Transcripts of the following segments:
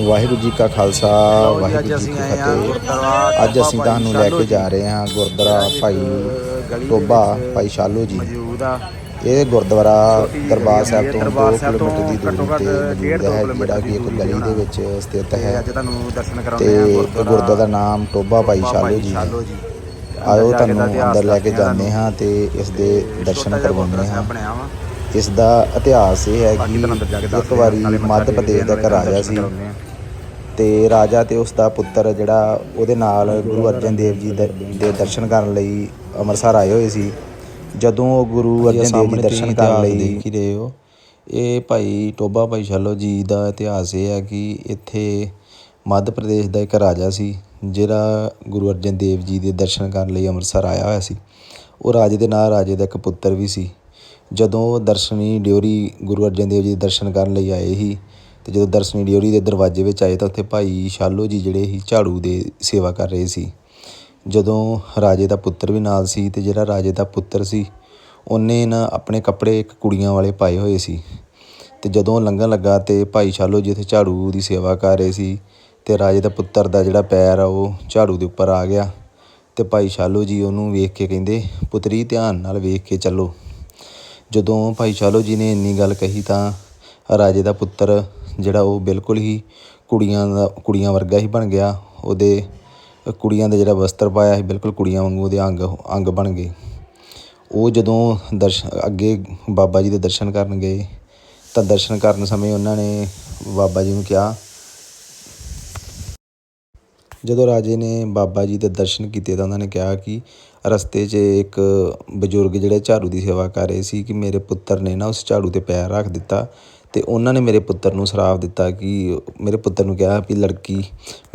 ਵਾਹਿਗੁਰੂ ਜੀ ਕਾ ਖਾਲਸਾ ਵਾਹਿਗੁਰੂ ਜੀ ਕੀ ਫਤਿਹ। ਅੱਜ ਅਸੀਂ ਤੁਹਾਨੂੰ ਲੈ ਕੇ ਜਾ। ਰਹੇ ਹਾਂ ਗੁਰਦੁਆਰਾ ਭਾਈ ਟੋਬਾ ਭਾਈ ਸ਼ਾਲੋ ਜੀ। ਇਹ ਗੁਰਦੁਆਰਾ ਦਰਬਾਰ ਸਾਹਿਬ ਤੋਂ 2 ਦਰਬਾਰ ਸਾਹਿਬ ਤੋਂ ਕਿਲੋਮੀਟਰ ਦੀ ਦੂਰੀ ਤੇ ਹੈ ਜਿਹੜਾ ਕਿ ਇੱਕ ਗਲੀ ਦੇ ਵਿੱਚ ਸਥਿਤ ਹੈ। ਅੱਜ ਤੁਹਾਨੂੰ ਦਰਸ਼ਨ ਤੇ ਕਰਾਉਂਦੇ ਆ ਗੁਰਦੁਆਰਾ ਦਾ ਨਾਮ ਟੋਬਾ ਭਾਈ ਸ਼ਾਲੋ ਜੀ ਆਓ ਤੁਹਾਨੂੰ ਅੰਦਰ ਲੈ ਕੇ ਜਾਂਦੇ ਹਾਂ ਤੇ ਇਸ ਦੇ ਦਰਸ਼ਨ ਕਰਵਾਉਂਦੇ ਹਾਂ। ਇਸ ਦਾ ਇਤਿਹਾਸ ਇਹ ਹੈ ਕੇ ਇੱਕ ਵਾਰੀ ਮੱਧ ਪ੍ਰਦੇਸ਼ ਦਾ ਇੱਕ ਰਾਜਾ ਸੀ। ਤੇ ਰਾਜਾ ਤੇ ਉਸ ਦਾ ਪੁੱਤਰ ਜਿਹੜਾ ਉਹਦੇ ਨਾਲ ਗੁਰੂ ਅਰਜਨ ਦੇਵ ਜੀ ਦੇ ਦੇ ਦਰਸ਼ਨ ਕਰਨ ਲਈ ਅੰਮ੍ਰਿਤਸਰ ਆਏ ਹੋਏ ਸੀ। ਜਦੋਂ ਉਹ ਗੁਰੂ ਅਰਜਨ ਦੇਵ ਜੀ ਦਰਸ਼ਨ ਕਰਨ ਲਈ ਦੇਖ ਹੀ ਰਹੇ ਹੋ। ਇਹ ਭਾਈ ਟੋਬਾ ਭਾਈ ਸ਼ਾਲੋ ਜੀ ਦਾ ਇਤਿਹਾਸ ਇਹ ਹੈ ਕਿ ਇੱਥੇ ਮੱਧ ਪ੍ਰਦੇਸ਼ ਦਾ ਇੱਕ ਰਾਜਾ ਸੀ ਜਿਹੜਾ ਗੁਰੂ ਅਰਜਨ ਦੇਵ ਜੀ ਦੇ ਦਰਸ਼ਨ ਕਰਨ ਲਈ ਅੰਮ੍ਰਿਤਸਰ ਆਇਆ ਹੋਇਆ ਸੀ। ਉਹ ਰਾਜੇ ਦੇ ਨਾਲ ਰਾਜੇ ਦਾ ਇੱਕ ਪੁੱਤਰ ਵੀ ਸੀ। ਜਦੋਂ ਉਹ ਦਰਸ਼ਨੀ ਡਿਓਰੀ ਗੁਰੂ ਅਰਜਨ ਦੇਵ ਜੀ ਦੇ ਦਰਸ਼ਨ ਕਰਨ ਲਈ ਆਏ ਸੀ ਤੇ ਜਦੋਂ ਦਰਸ਼ਨੀ ਡਿਓਰੀ ਦੇ ਦਰਵਾਜ਼ੇ ਵਿੱਚ ਆਏ ਤਾਂ ਉੱਥੇ ਭਾਈ ਸ਼ਾਲੋ ਜੀ ਜਿਹੜੇ ਸੀ, ਝਾੜੂ ਦੇ ਸੇਵਾ ਕਰ ਰਹੇ ਸੀ। ਜਦੋਂ ਰਾਜੇ ਦਾ ਪੁੱਤਰ ਵੀ ਨਾਲ ਸੀ ਤੇ ਜਿਹੜਾ ਰਾਜੇ ਦਾ ਪੁੱਤਰ ਸੀ, ਉਹਨੇ ਨਾ ਆਪਣੇ ਕੱਪੜੇ ਇੱਕ ਕੁੜੀਆਂ ਵਾਲੇ ਪਾਏ ਹੋਏ ਸੀ। ਤੇ ਜਦੋਂ ਲੰਘਣ ਲੱਗਾ ਤੇ ਭਾਈ ਸ਼ਾਲੋ ਜੀ ਉੱਥੇ ਝਾੜੂ ਦੀ ਸੇਵਾ ਕਰ ਰਹੇ ਸੀ ਤੇ ਰਾਜੇ ਦਾ ਪੁੱਤਰ ਦਾ ਜਿਹੜਾ ਪੈਰ ਆ, ਉਹ ਝਾੜੂ ਦੇ ਉੱਪਰ ਆ ਗਿਆ। ਤੇ ਭਾਈ ਸ਼ਾਲੋ ਜੀ ਉਹਨੂੰ ਵੇਖ ਕੇ ਕਹਿੰਦੇ, ਪੁੱਤਰੀ, ਧਿਆਨ ਨਾਲ ਵੇਖ ਕੇ ਚੱਲੋ। ਜਦੋਂ ਭਾਈ ਸ਼ਾਲੋ ਜੀ ਨੇ ਇੰਨੀ ਗੱਲ ਕਹੀ ਤਾਂ ਰਾਜੇ ਦਾ ਪੁੱਤਰ ਜਿਹੜਾ ਉਹ ਬਿਲਕੁਲ ਹੀ ਕੁੜੀਆਂ ਦਾ, ਕੁੜੀਆਂ ਵਰਗਾ ਹੀ ਬਣ ਗਿਆ। ਉਹਦੇ ਕੁੜੀਆਂ ਦਾ ਜਿਹੜਾ ਵਸਤਰ ਪਾਇਆ ਸੀ, ਬਿਲਕੁਲ ਕੁੜੀਆਂ ਵਾਂਗੂ ਉਹਦੇ ਅੰਗ ਅੰਗ ਬਣ ਗਏ। ਉਹ ਜਦੋਂ ਦਰਸ਼, ਅੱਗੇ ਬਾਬਾ ਜੀ ਦੇ ਦਰਸ਼ਨ ਕਰਨ ਗਏ, ਤਾਂ ਦਰਸ਼ਨ ਕਰਨ ਸਮੇਂ ਉਹਨਾਂ ਨੇ ਬਾਬਾ ਜੀ ਨੂੰ ਕਿਹਾ, ਜਦੋਂ ਰਾਜੇ ਨੇ ਬਾਬਾ ਜੀ ਦੇ ਦਰਸ਼ਨ ਕੀਤੇ ਤਾਂ ਉਹਨਾਂ ਨੇ ਕਿਹਾ ਕਿ ਰਸਤੇ 'ਚ ਇੱਕ ਬਜ਼ੁਰਗ ਜਿਹੜੇ ਝਾੜੂ ਦੀ ਸੇਵਾ ਕਰ ਰਹੇ ਸੀ ਕਿ ਮੇਰੇ ਪੁੱਤਰ ਨੇ ਨਾ ਉਸ ਝਾੜੂ ਤੇ ਪੈਰ ਰੱਖ ਦਿੱਤਾ। ਅਤੇ ਉਹਨਾਂ ਨੇ ਮੇਰੇ ਪੁੱਤਰ ਨੂੰ ਸ਼ਰਾਪ ਦਿੱਤਾ ਕਿ ਮੇਰੇ ਪੁੱਤਰ ਨੂੰ ਕਿਹਾ ਵੀ ਲੜਕੀ,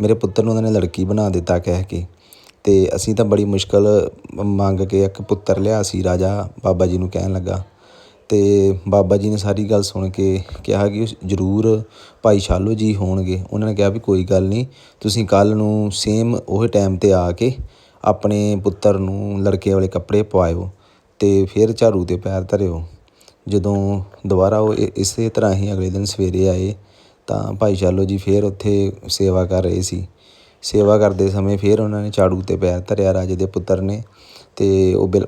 ਮੇਰੇ ਪੁੱਤਰ ਨੂੰ ਉਹਨਾਂ ਨੇ ਲੜਕੀ ਬਣਾ ਦਿੱਤਾ ਕਹਿ ਕੇ। ਅਤੇ ਅਸੀਂ ਤਾਂ ਬੜੀ ਮੁਸ਼ਕਿਲ ਮੰਗ ਕੇ ਇੱਕ ਪੁੱਤਰ ਲਿਆ ਸੀ ਰਾਜਾ ਬਾਬਾ ਜੀ ਨੂੰ ਕਹਿਣ ਲੱਗਾ। ਅਤੇ ਬਾਬਾ ਜੀ ਨੇ ਸਾਰੀ ਗੱਲ ਸੁਣ ਕੇ ਕਿਹਾ ਕਿ ਜ਼ਰੂਰ ਭਾਈ ਸ਼ਾਲੋ ਜੀ ਹੋਣਗੇ। ਉਹਨਾਂ ਨੇ ਕਿਹਾ ਵੀ ਕੋਈ ਗੱਲ ਨਹੀਂ, ਤੁਸੀਂ ਕੱਲ੍ਹ ਨੂੰ ਸੇਮ ਉਹੀ ਟਾਈਮ ਤੇ ਆ ਕੇ ਆਪਣੇ ਪੁੱਤਰ ਨੂੰ ਲੜਕੇ ਵਾਲੇ ਕੱਪੜੇ ਪਵਾਇਓ ਅਤੇ ਫਿਰ ਝਾੜੂ ਤੇ ਪੈਰ ਧਰਿਓ। ਜਦੋਂ ਦੁਬਾਰਾ ਉਹ ਇ- ਇਸੇ ਤਰ੍ਹਾਂ ਹੀ ਅਗਲੇ ਦਿਨ ਸਵੇਰੇ ਆਏ, ਤਾਂ ਭਾਈ ਸ਼ਾਲੋ ਜੀ ਫਿਰ ਉੱਥੇ ਸੇਵਾ ਕਰ ਰਹੇ ਸੀ। ਸੇਵਾ ਕਰਦੇ ਸਮੇਂ ਫਿਰ ਉਹਨਾਂ ਨੇ ਝਾੜੂ ਤੇ ਪੈਰ ਧਰਿਆ ਰਾਜੇ ਦੇ ਪੁੱਤਰ ਨੇ ਅਤੇ ਉਹ ਬਿਲ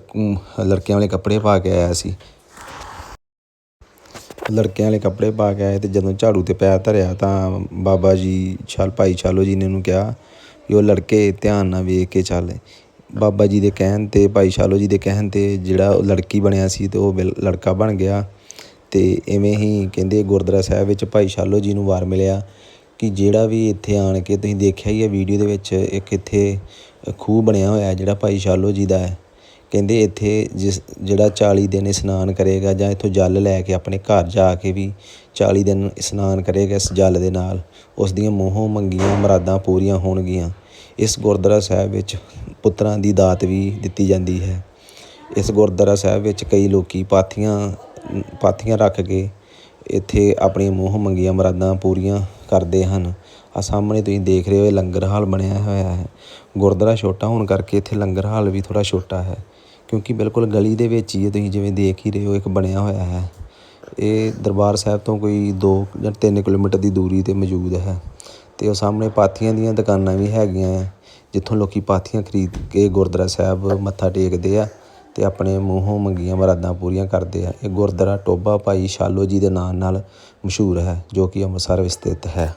ਲੜਕਿਆਂ ਵਾਲੇ ਕੱਪੜੇ ਪਾ ਕੇ ਆਇਆ ਸੀ। ਲੜਕਿਆਂ ਵਾਲੇ ਕੱਪੜੇ ਪਾ ਕੇ ਆਏ ਤੇ ਜਦੋਂ ਝਾੜੂ ਤੇ ਪੈਰ ਧਰਿਆ ਤਾਂ ਬਾਬਾ ਜੀ ਛਾਲ, ਭਾਈ ਛਾਲੋ ਜੀ ਨੇ ਉਹਨੂੰ ਕਿਹਾ ਵੀ ਉਹ ਲੜਕੇ ਧਿਆਨ ਨਾਲ ਵੇਖ ਕੇ ਚੱਲ। ਬਾਬਾ ਜੀ ਦੇ ਕਹਿਣ ਤੇ, ਭਾਈ ਸ਼ਾਲੋ ਜੀ ਦੇ ਕਹਿਣ ਤੇ ਜਿਹੜਾ ਉਹ ਲੜਕੀ ਬਣਿਆ ਸੀ ਅਤੇ ਉਹ ਬਿਲ- ਲੜਕਾ ਬਣ ਗਿਆ ਅਤੇ ਇਵੇਂ ਹੀ ਕਹਿੰਦੇ ਗੁਰਦੁਆਰਾ ਸਾਹਿਬ ਵਿੱਚ ਭਾਈ ਸ਼ਾਲੋ ਜੀ ਨੂੰ ਵਾਰ ਮਿਲਿਆ ਕਿ ਜਿਹੜਾ ਵੀ ਇੱਥੇ ਆਣ ਕੇ ਤੁਸੀਂ ਦੇਖਿਆ ਹੀ ਹੈ ਵੀਡੀਓ ਦੇ ਵਿੱਚ, ਇੱਕ ਇੱਥੇ ਖੂਹ ਬਣਿਆ ਹੋਇਆ ਜਿਹੜਾ ਭਾਈ ਸ਼ਾਲੋ ਜੀ ਦਾ ਹੈ। ਕਹਿੰਦੇ ਇੱਥੇ ਜਿਸ ਜਿਹੜਾ 40 ਦਿਨ ਇਸ਼ਨਾਨ ਕਰੇਗਾ ਜਾਂ ਇੱਥੋਂ ਜਲ ਲੈ ਕੇ ਆਪਣੇ ਘਰ ਜਾ ਕੇ ਵੀ 40 ਦਿਨ ਇਸ਼ਨਾਨ ਕਰੇਗਾ ਇਸ ਜਲ ਦੇ ਨਾਲ, ਉਸ ਦੀਆਂ ਮੂੰਹੋਂ ਮੰਗੀਆਂ ਮੁਰਾਦਾਂ ਪੂਰੀਆਂ ਹੋਣਗੀਆਂ। ਇਸ ਗੁਰਦੁਆਰਾ ਸਾਹਿਬ ਵਿੱਚ ਪੁੱਤਰਾਂ ਦੀ ਦਾਤ ਵੀ ਦਿੱਤੀ ਜਾਂਦੀ ਹੈ। ਇਸ ਗੁਰਦੁਆਰਾ ਸਾਹਿਬ ਵਿੱਚ ਕਈ ਲੋਕ ਪਾਥੀਆਂ ਪਾਥੀਆਂ ਰੱਖ ਕੇ ਇੱਥੇ ਆਪਣੀਆਂ ਮੂੰਹ ਮੰਗੀਆਂ ਮੁਰਾਦਾਂ ਪੂਰੀਆਂ ਕਰਦੇ ਹਨ। ਆ ਸਾਹਮਣੇ ਤੁਸੀਂ ਦੇਖ ਰਹੇ ਹੋ, ਇਹ ਲੰਗਰ ਹਾਲ ਬਣਿਆ ਹੋਇਆ ਹੈ। ਗੁਰਦੁਆਰਾ ਛੋਟਾ ਹੋਣ ਕਰਕੇ ਇੱਥੇ ਲੰਗਰ ਹਾਲ ਵੀ ਥੋੜਾ ਛੋਟਾ ਹੈ, ਕਿਉਂਕਿ ਬਿਲਕੁਲ ਗਲੀ ਦੇ ਵਿੱਚ ਹੀ ਹੈ। ਤੁਸੀਂ ਜਿਵੇਂ ਦੇਖ ਹੀ ਰਹੇ ਹੋ, ਇੱਕ ਬਣਿਆ ਹੋਇਆ ਹੈ। ਇਹ ਦਰਬਾਰ ਸਾਹਿਬ ਤੋਂ ਕੋਈ 2 ਜਾਂ 3 ਕਿਲੋਮੀਟਰ ਦੀ ਦੂਰੀ ਤੇ ਮੌਜੂਦ ਹੈ। ਤੇ ਉਹ ਸਾਹਮਣੇ ਪਾਥੀਆਂ ਦੀਆਂ ਦੁਕਾਨਾਂ ਵੀ ਹੈਗੀਆਂ ਹੈ ਜਿੱਥੋਂ ਲੋਕੀ ਪਾਥੀਆਂ ਖਰੀਦ ਕੇ ਗੁਰਦੁਆਰਾ ਸਾਹਿਬ ਮੱਥਾ ਟੇਕਦੇ ਆ ਤੇ ਆਪਣੇ ਮੂੰਹੋਂ ਮੰਗੀਆਂ ਮੁਰਾਦਾਂ ਪੂਰੀਆਂ ਕਰਦੇ ਆ। ਇਹ ਗੁਰਦੁਆਰਾ ਟੋਬਾ ਭਾਈ ਸ਼ਾਲੋ ਜੀ ਦੇ ਨਾਂ ਨਾਲ ਮਸ਼ਹੂਰ ਹੈ, ਜੋ ਕਿ ਅੰਮ੍ਰਿਤਸਰ ਵਿੱਚ ਸਥਿਤ ਹੈ।